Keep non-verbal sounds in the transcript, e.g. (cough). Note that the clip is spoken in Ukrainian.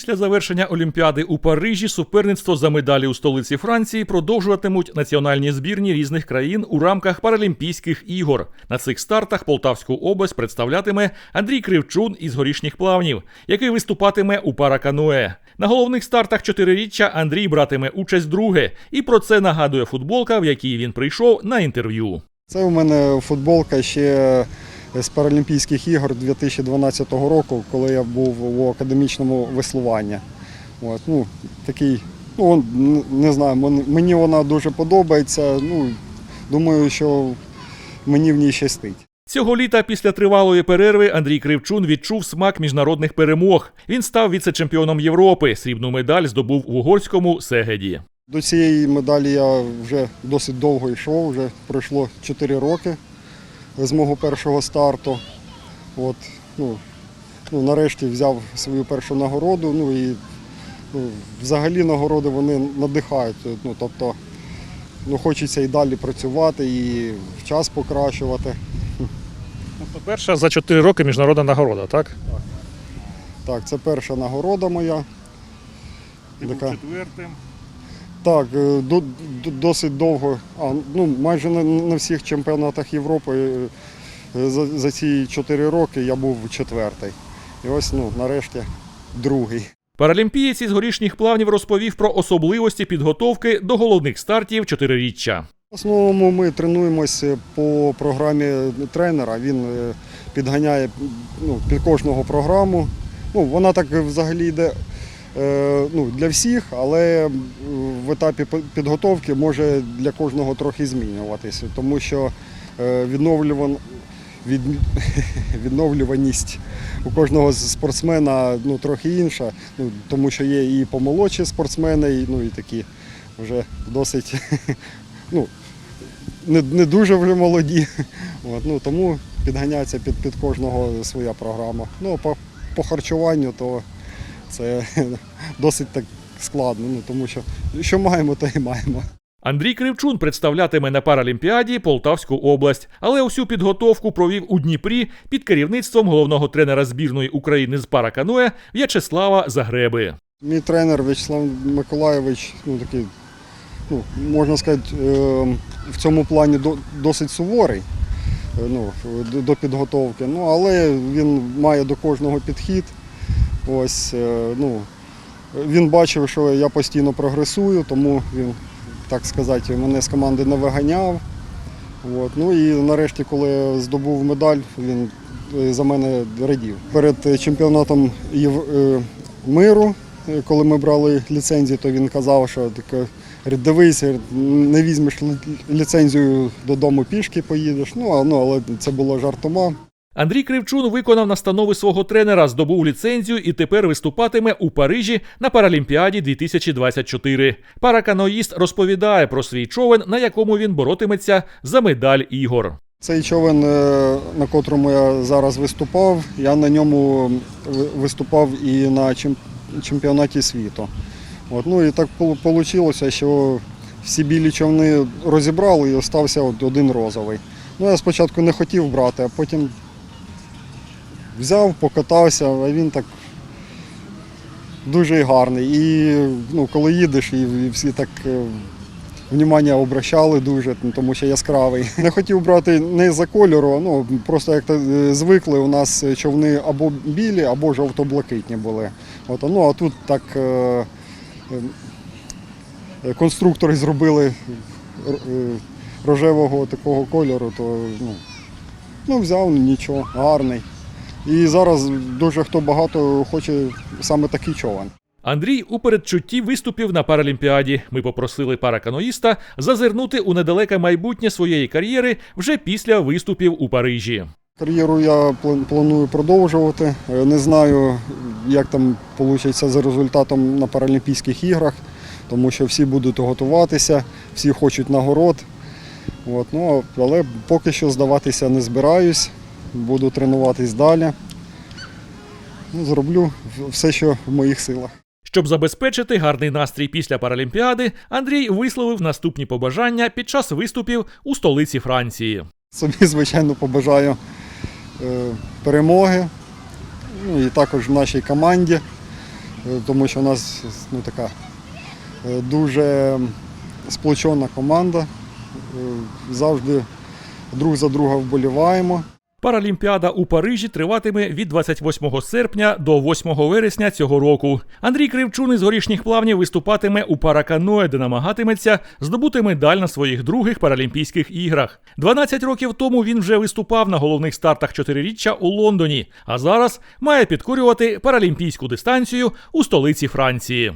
Після завершення Олімпіади у Парижі суперництво за медалі у столиці Франції продовжуватимуть національні збірні різних країн у рамках Паралімпійських ігор. На цих стартах Полтавську область представлятиме Андрій Кривчун із горішніх плавнів, який виступатиме у паракануе. На головних стартах чотириріччя Андрій братиме участь друге, і про це нагадує футболка, в якій він прийшов на інтерв'ю. Це у мене футболка ще з Паралімпійських ігор 2012 року, коли я був у академічному веслуванні. От, ну, такий, ну, не знаю, мен- мені вона дуже подобається. Ну, думаю, що мені в ній щастить. Цього літа після тривалої перерви Андрій Кривчун відчув смак міжнародних перемог. Він став віце-чемпіоном Європи. Срібну медаль здобув в угорському Сегеді. До цієї медалі я вже досить довго йшов, вже пройшло 4 роки з мого першого старту. От, ну, ну, нарешті взяв свою першу нагороду. Ну, і, ну, взагалі нагороди вони надихають. Ну, тобто, ну, хочеться і далі працювати, і час покращувати. Тобто перша за 4 роки міжнародна нагорода, так? Так, це перша нагорода моя. Така. четвертим. Так, е, до- до- досить довго, а, ну, майже на, на всіх чемпіонатах Європи е, за, за ці 4 роки я був четвертий. І ось ну, нарешті другий. Паралімпієць із горішніх плавнів розповів про особливості підготовки до головних стартів чотириріччя. В основному ми тренуємося по програмі тренера. Він е, підганяє ну, під кожного програму. Ну, вона так взагалі йде ну, для всіх, але в етапі підготовки може для кожного трохи змінюватися, тому що е, відновлюван, від, (laughs) відновлюваність у кожного спортсмена ну, трохи інша, ну, тому що є і помолодші спортсмени, і, ну, і такі вже досить (laughs) ну, не, не дуже вже молоді. (laughs) От, ну, тому підганяється під, під кожного своя програма. Ну, по, по харчуванню то це (laughs) досить так складно, ну, тому що що маємо, то і маємо. Андрій Кривчун представлятиме на Паралімпіаді Полтавську область, але усю підготовку провів у Дніпрі під керівництвом головного тренера збірної України з паракануе В'ячеслава Загреби. Мій тренер В'ячеслав Миколаєвич, ну такий, ну, можна сказати, е, в цьому плані до- досить суворий е, ну, до підготовки. Ну, але він має до кожного підхід. Ось, е, ну, він бачив, що я постійно прогресую, тому він, так сказати, мене з команди не виганяв. От. Ну і нарешті, коли здобув медаль, він е, за мене радів. Перед чемпіонатом е, миру, коли ми брали ліцензію, то він казав, що таке, дивись, не візьмеш ліцензію додому пішки поїдеш. Ну, ну але це було жартома. Андрій Кривчун виконав настанови свого тренера, здобув ліцензію і тепер виступатиме у Парижі на Паралімпіаді 2024. Параканоїст розповідає про свій човен, на якому він боротиметься за медаль ігор. Цей човен, е, на котрому я зараз виступав, я на ньому виступав і на чемпіонаті світу. От, ну і так вийшло, що всі білі човни розібрали і остався один розовий. Ну, я спочатку не хотів брати, а потім взяв, покатався, а він так дуже гарний. І ну, коли їдеш, і, всі так е, Внімання обращали дуже, тому що яскравий. (laughs) Не хотів брати не за кольору, ну просто як е, звикли, у нас човни або білі, або жовто-блакитні були. От, ну а тут так е, конструктори зробили рожевого такого кольору, то ну, ну взяв нічого, гарний. І зараз дуже хто багато хоче саме такий човен. Андрій у передчутті виступів на Паралімпіаді. Ми попросили параканоїста зазирнути у недалеке майбутнє своєї кар'єри вже після виступів у Парижі. Кар'єру я планую продовжувати. Е, Не знаю, як там вийде за результатом на Паралімпійських іграх, тому що всі будуть готуватися, всі хочуть нагород. От, ну, але поки що здаватися не збираюсь, буду тренуватись далі. Ну, зроблю все, що в моїх силах. Щоб забезпечити гарний настрій після Паралімпіади, Андрій висловив наступні побажання під час виступів у столиці Франції. Собі, звичайно, побажаю е, перемоги. Ну і також в нашій команді. е, тому що у нас ну, така е, дуже сплочена команда. Завжди друг за друга вболіваємо. Паралімпіада у Парижі триватиме від 28 серпня до 8 вересня цього року. Андрій Кривчун із горішніх плавнів виступатиме у параканое, де намагатиметься здобути медаль на своїх других паралімпійських іграх. 12 років тому він вже виступав на головних стартах чотириріччя у Лондоні, а зараз має підкорювати паралімпійську дистанцію у столиці Франції.